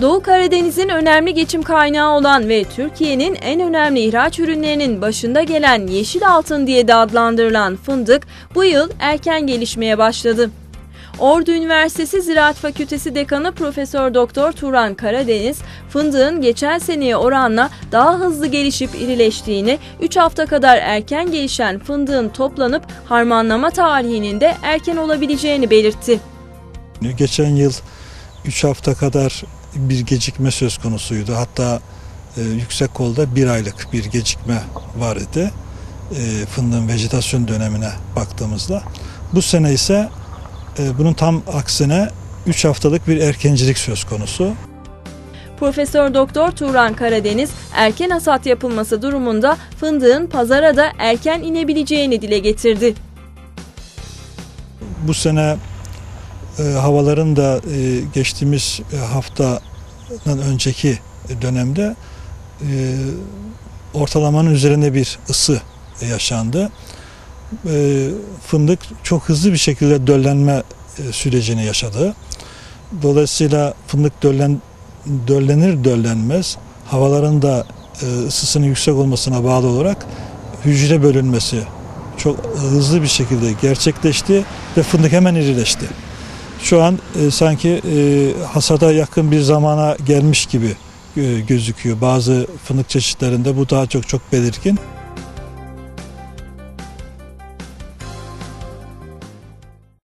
Doğu Karadeniz'in önemli geçim kaynağı olan ve Türkiye'nin en önemli ihraç ürünlerinin başında gelen yeşil altın diye de adlandırılan fındık bu yıl erken gelişmeye başladı. Ordu Üniversitesi Ziraat Fakültesi Dekanı Profesör Doktor Turan Karadeniz, fındığın geçen seneye oranla daha hızlı gelişip irileştiğini, 3 hafta kadar erken gelişen fındığın toplanıp harmanlama tarihinin de erken olabileceğini belirtti. Geçen yıl 3 hafta kadar bir gecikme söz konusuydu. Hatta e, yüksek kolda bir aylık bir gecikme var idi. E, fındığın vejetasyon dönemine baktığımızda. Bu sene ise e, bunun tam aksine 3 haftalık bir erkencilik söz konusu. Profesör Doktor Turan Karadeniz erken hasat yapılması durumunda fındığın pazara da erken inebileceğini dile getirdi. Bu sene e, havaların da e, geçtiğimiz e, haftanın önceki dönemde ortalamanın üzerinde bir ısı yaşandı. Fındık çok hızlı bir şekilde döllenme sürecini yaşadı. Dolayısıyla fındık döllen, döllenir döllenmez havaların da ısısının yüksek olmasına bağlı olarak hücre bölünmesi çok hızlı bir şekilde gerçekleşti ve fındık hemen irileşti. Şu an e, sanki e, hasada yakın bir zamana gelmiş gibi e, gözüküyor. Bazı fındık çeşitlerinde bu daha çok çok belirgin.